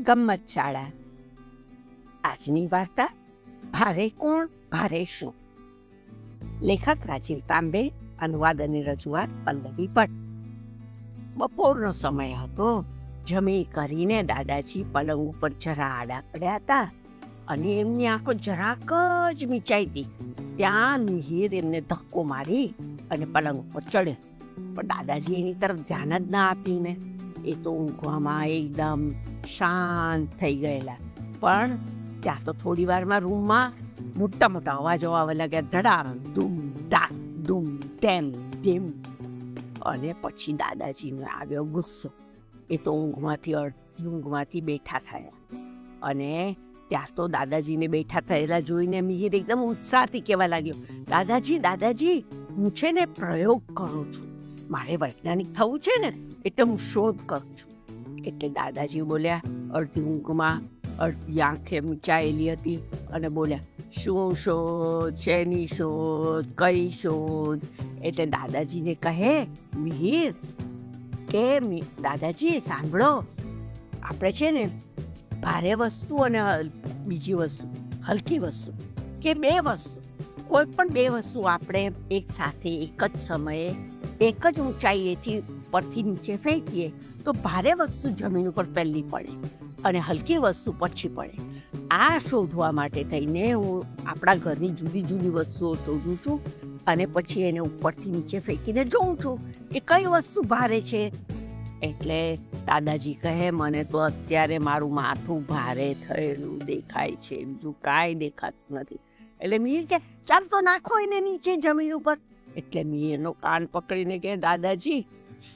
ગમ્મત શાળા. આજની વાર્તા ભારે કોણ, ભારે શું? લેખક રાજીવ તાંબે, અનુવાદ અને રજૂઆત પલ્લવી ભટ્ટ. બપોરનો સમય હતો. જમી કરીને દાદાજી પલંગ ઉપર જરા આડા પડ્યા હતા. અને એમની આંખો જરાક જ મીચાઈ હતી ત્યાં મિહિર એમને ધક્કો મારી અને પલંગ ઉપર ચડ્યો. પણ દાદાજી એની તરફ ધ્યાન જ ના આપ્યું ને એ તો ઊંઘવામાં એકદમ શાંત થઈ ગયેલા. પણ ત્યાં તો થોડી વારમાં રૂમમાં મોટા મોટા અવાજો આવવા લાગ્યા. ધડામ, ધૂમ, ધાક, ધૂમ, તેમ, ધીમ. અને પછી દાદાજીને આવ્યો ગુસ્સો. એ તો ઊંઘમાંથી અડધી ઊંઘમાંથી બેઠા થયા. અને ત્યાં તો દાદાજીને બેઠા થયેલા જોઈને મિહિર એકદમ ઉત્સાહથી કહેવા લાગ્યો, દાદાજી દાદાજી, હું છે ને પ્રયોગ કરું છું. મારે વૈજ્ઞાનિક થવું છે ને એટલે હું શોધ કરું છું. એટલે દાદાજી બોલ્યા, અડધી ઊંઘમાં, અડધી આંખે મૂંચાયેલી હતી. અને બોલ્યા, શું શોધ શેની શોધ? કઈ શોધ? એટલે દાદાજીને કહે, મિહિર, કે દાદાજી, સાંભળો. આપણે છે ને ભારે વસ્તુ અને બીજી વસ્તુ, હલકી વસ્તુ કે બે વસ્તુ. કોઈ પણ બે વસ્તુ આપણે એક સાથે, એક જ સમયે, એક જ ઊંચાઈએથી પરથી નીચે ફેંકીએ તો ભારે વસ્તુ જમીન ઉપર પહેલી પડે અને હલકી વસ્તુ પછી પડે. આ શોધવા માટે થઈને હું આપણા ઘરની જુદી જુદી વસ્તુઓ શોધું છું અને પછી એને ઉપરથી નીચે ફેંકીને જોઉં છું કે કઈ વસ્તુ ભારે છે એટલે દાદાજી કહે, મને તો અત્યારે મારું માથું ભારે થયેલું દેખાય છે. બીજું કાંઈ દેખાતું નથી. એટલે મીર કે, ચાલ તો નાખો એને નીચે જમીન ઉપર. એટલે મીરનો કાન પકડીને કે, દાદાજી,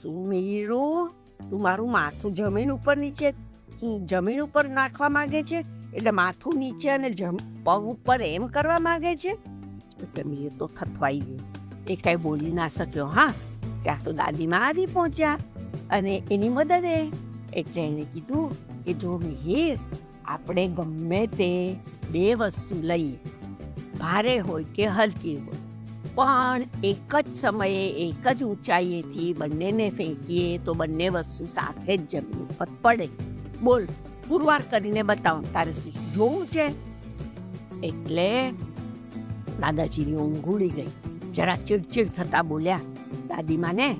શું મીરું, તું મારું માથું જમીન ઉપર નીચે જમીન ઉપર નાખવા માંગે છે? એટલે માથું નીચે અને પગ ઉપર એમ કરવા માંગે છે? એટલે મીર તો થથવાઈ ગયો. એ કાંઈ બોલી ના શક્યો. હા, ત્યાં તો દાદીમાં આવી પહોંચ્યા. અને એની મદદે એટલે એણે કીધું કે જો મિહિર, આપણે ગમે તે બે વસ્તુ લઈએ. ભારે હોય કે હલકી હોય. પણ એક જ સમયે એક જ ઊંચાઈએથી બંનેને ફેંકીએ તો બંને વસ્તુ સાથે જ જમીન ઉપર પડે. બોલ, પુરવાર કરીને બતાવો તારે જોવું છે? એટલે દાદાજીની ઊંઘ ઉડી ગઈ. જરા ચીડચીડ થતા બોલ્યા દાદીમાને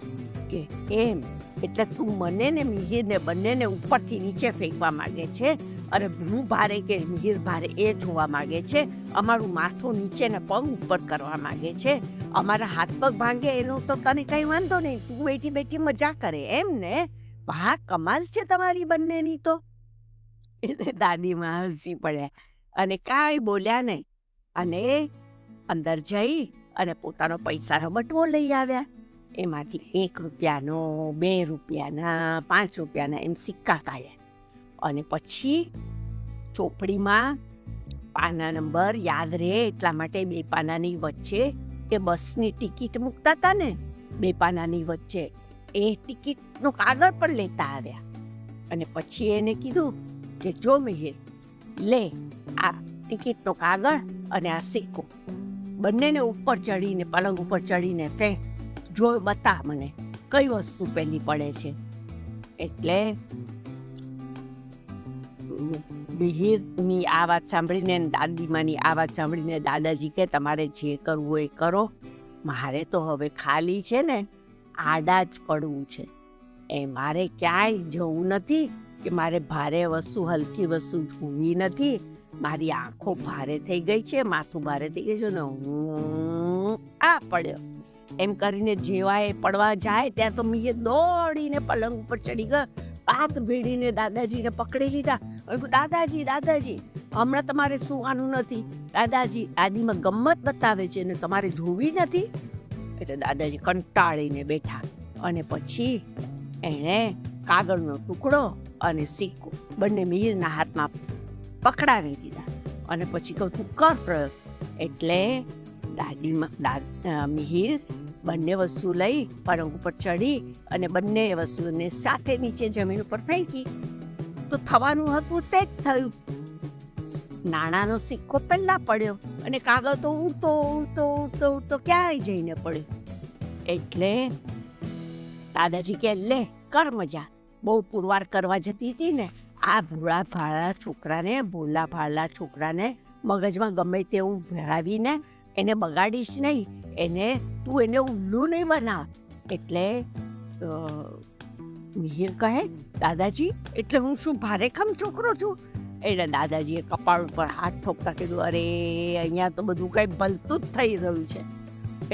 કે એમ એટલે તું મને ને મિહિરને બંનેને ઉપરથી નીચે ફેંકવા માગે છે અરે હું ભારે કે મિહિર ભારે એ જોવા માગે છે. અમારું માથું નીચે ને પગ ઉપર કરવા માંગે છે. અમારા હાથ પગ ભાંગે એનો તો તને કંઈ વાંધો નહીં. તું બેઠી બેઠી મજા કરે એમ ને? વાહ, કમાલ છે તમારી બંનેની તો. એટલે દાદીમાં હસી પડ્યા અને કાંઈ બોલ્યા નહીં. અને અંદર જઈ અને પોતાનો પૈસા રમટવો લઈ આવ્યા. એમાંથી એક રૂપિયાનો, બે રૂપિયાના, પાંચ રૂપિયાના એમ સિક્કા કાઢ્યા અને પછી ચોપડીમાં પાના નંબર યાદ રહે એટલા માટે બે પાનાની વચ્ચે એ બસની ટિકિટ મૂકતા હતા ને, બે પાનાની વચ્ચે, એ ટિકિટનો કાગળ પણ લેતા આવ્યા. અને પછી એને કીધું કે જો મિહિર, લે આ ટિકિટનો કાગળ અને આ સિક્કો. બંનેને ઉપર ચડીને, પલંગ ઉપર ચડીને ફેંક. જો બતા મને, કઈ વસ્તુ પહેલી પડે છે? એટલે મિહિરની આ વાત સાંભળીને દાદીમાની આ વાત સાંભળીને દાદાજી કે, તમારે જે કરવું એ કરો. મારે તો હવે ખાલી છે ને, આડા જ પડવું છે. એ મારે ક્યાંય જવું નથી કે મારે ભારે વસ્તુ, હલકી વસ્તુ જોવી નથી. મારી આંખો ભારે થઈ ગઈ છે, માથું ભારે થઈ ગયું છે ને હું આ પડ્યો. એમ કરીને જેવા એ પડવા જાય ત્યાં તો મીએ દોડીને પલંગ ઉપર ચડી ગયો. પાત ભેડીને દાદાજીને પકડી લીધા. દાદાજી દાદાજી, હમણાં તમારે સુવાનું નથી? દાદાજી દાદીમાં ગમત બતાવે છે ને તમારે જોવી નથી? એટલે દાદાજી કંટાળીને બેઠા અને પછી એણે કાગળનો ટુકડો અને સિક્કો બંને મીરના હાથમાં પકડાવી દીધા. અને પછી કહું, તું કર પ્રયોગ. એટલે દાદીમાં મિહિર બંને વસ્તુ લઈ પલંગ ઉપર ચડી અને બંને વસ્તુને સાથે નીચે જમીન ઉપર ફેંકી. તો થવાનું હતું તે જ થયું. નાણાંનો સિક્કો પહેલા પડ્યો અને કાગળ તો ઉડતો ઉડતો ઉડતો ઉડતો ક્યાંય જઈને પડ્યો. એટલે દાદાજી કે, લે, કર મજા. બહુ પુરવાર કરવા જતી હતી ને. આ ભોળા ભાળા છોકરાને ભોલા ભાળા છોકરાને મગજમાં ગમે તેવું ભરાવીને એને બગાડીશ નહીં. એને, તું એને ઉલ્લું નહીં બનાવ. એટલે મિહિર કહે, દાદાજી, એટલે હું શું ભારેખમ છોકરો છું? એટલે દાદાજીએ કપાળ ઉપર હાથ ઠોકતા કીધું, અરે, અહીંયા તો બધું કંઈ ભલતું જ થઈ રહ્યું છે.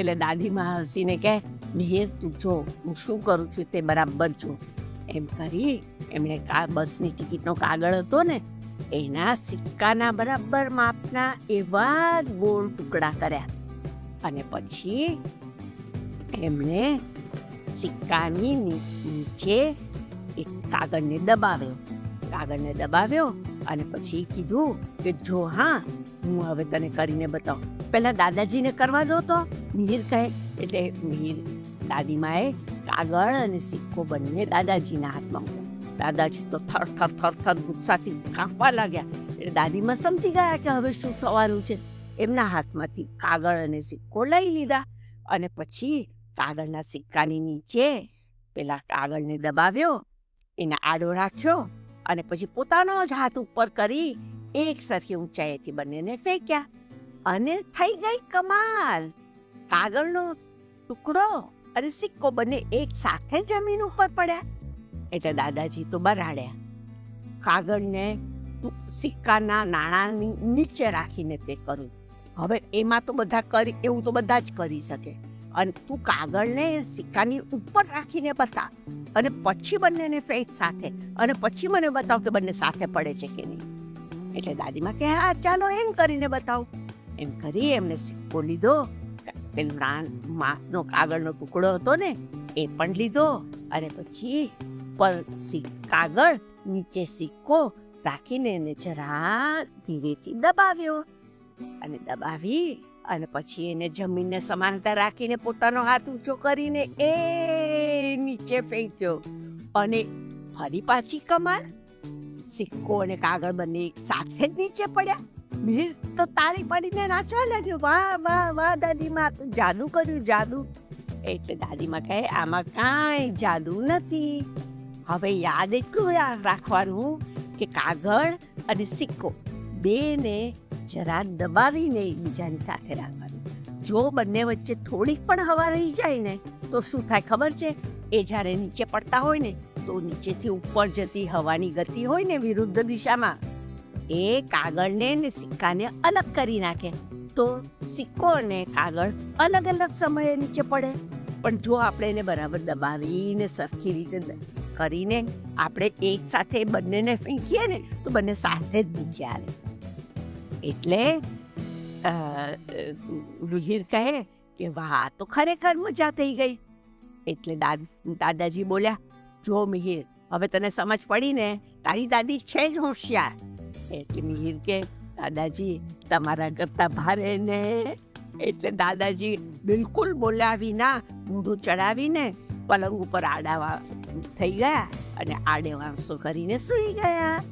એટલે દાદીમાં હસીને કહે, મિહિર, તું જો, હું શું કરું છું તે બરાબર જો. એમ કરી એમણે કા, બસની ટિકિટનો કાગળ હતો ને, એના સિક્કાના બરાબર માપના એવા જ ગોળ ટુકડા કર્યા. અને પછી એમણે સિક્કાની નીચે એક કાગળને દબાવ્યો. કાગળને દબાવ્યો અને પછી કીધું કે, જો હા, હું હવે તને કરીને બતાવું. પહેલા દાદાજીને કરવા દો તો, મિહિર કહે, એટલે મિહિર દાદીમાએ કાગળ અને સિક્કો બંને દાદાજીના હાથમાં મૂક્યા. દાદાજી તો થર થર થર થર ગુસ્સાથી કાંપવા લાગ્યા. એટલે દાદીમાં સમજી ગયા કે હવે શું થવાનું છે. એમના હાથમાંથી કાગળ અને સિક્કો લઈ લીધા અને પછી કાગળના સિક્કાની નીચે પેલા કાગળને દબાવ્યો, એને આડો રાખ્યો અને પછી પોતાનો જ હાથ ઉપર કરી એક સરખી ઊંચાઈથી બંનેને ફેંક્યા. અને થઈ ગઈ કમાલ. કાગળનો ટુકડો અને સિક્કો બંને એક સાથે જમીન ઉપર પડ્યા. એટલે દાદાજી તો બરાડ્યા. કાગળને સિક્કાના નાણાંની નીચે રાખીને તે કર્યું. હવે એમાં તો બધા કરી, એવું તો બધા જ કરી શકે. અને તું કાગળને સિક્કાની ઉપર રાખીને બતા. અને પછી બંનેને ફેટ સાથે. અને પછી મને બતાવ કે બંને સાથે પડે છે કે નહીં. એટલે દાદીમાં કે હા, ચાલો, એમ કરીને બતાવ. એમ કરી એમને સિક્કો લીધો. પેલું માનો કાગળનો ટુકડો હતો ને, એ પણ લીધો અને પછી પર કાગળ નીચે સિક્કો રાખીને એને જરા ધીરેથી દબાવ્યો. અને દબાવી અને પછી એને જમીનને સમાનતા રાખીને પોતાનો હાથ ઊંચો કરીને એ નીચે ફેંક્યો. અને ફરી પાછી કમાલ, સિક્કો અને કાગળ બંને એક સાથે જ નીચે પડ્યા. મીર તો તાળી પાડીને નાચવા લાગ્યો. વાહ વાહ વાહ દાદીમાં તો જાદુ કર્યું, જાદુ. એટલે દાદીમાં કહે, આમાં કાંઈ જાદુ નથી. હવે યાદ એટલું રાખવાનું કે કાગળ અને સિક્કો બેને જરા દબાવીને એકબીજાની સાથે રાખવાનું. જો બંને વચ્ચે થોડીક પણ હવા રહી જાય ને, તો શું થાય ખબર છે? એ જ્યારે નીચે પડતા હોય ને, તો નીચેથી ઉપર જતી હવાની ગતિ હોય ને વિરુદ્ધ દિશામાં. એ કાગળને ને સિક્કાને અલગ કરી નાખે. તો સિક્કો અને કાગળ અલગ અલગ સમયે નીચે પડે. પણ જો આપણે એને બરાબર દબાવીને સરખી રીતે કરીને આપણે એક સાથે બંનેને ફેંકીએ ને, તો બંને સાથે જ નીચે આવે. એટલે રુહિર કહે કે, વાહ તો ખરેખર મજા થઈ ગઈ. એટલે દાદાજી બોલ્યા, જો મિહિર, હવે તને સમજ પડી ને, તારી દાદી છે જ હોશિયાર. એટલે મિહિર કે, દાદાજી, તમારા કરતા ભારે ને. એટલે દાદાજી બિલકુલ બોલ્યા વિના મૂઢું ચડાવીને પલંગ ઉપર આડાવા થઈ ગયા અને આડે વાંસો કરીને સૂઈ ગયા.